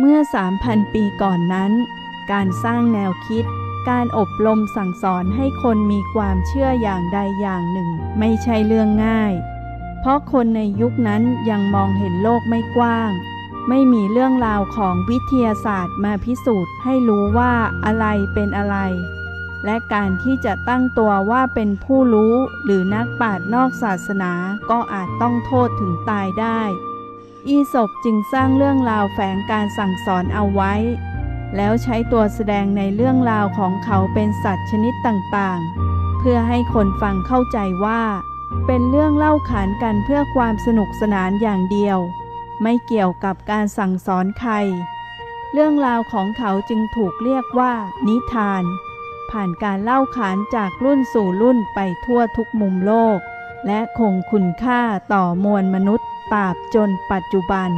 เมื่อ 3,000 ปีก่อนนั้น การสร้างแนวคิด การอบรมสั่งสอนให้คนมีความเชื่ออย่างใดอย่างหนึ่ง ไม่ใช่เรื่องง่าย เพราะคนในยุคนั้นยังมองเห็นโลกไม่กว้าง ไม่มีเรื่องราวของวิทยาศาสตร์มาพิสูจน์ให้รู้ว่าอะไรเป็นอะไร และการที่จะตั้งตัวว่าเป็นผู้รู้หรือนักปราชญ์นอกศาสนาก็อาจต้องโทษถึงตายได้ อีศบจึงสร้างเรื่องราวแฝงการสั่งสอนเอาไว้ แล้วใช้ตัวแสดงในเรื่องราวของเขาเป็นสัตว์ชนิดต่างๆ เพื่อให้คนฟังเข้าใจว่า เป็นเรื่องเล่าขานกันเพื่อความสนุกสนานอย่างเดียว ไม่เกี่ยวกับการสั่งสอนใคร เรื่องราวของเขาจึงถูกเรียกว่า นิทาน ผ่านการเล่าขานจากรุ่นสู่รุ่นไปทั่วทุกมุมโลก และคงคุณค่าต่อมวลมนุษย์ ตราบจนปัจจุบัน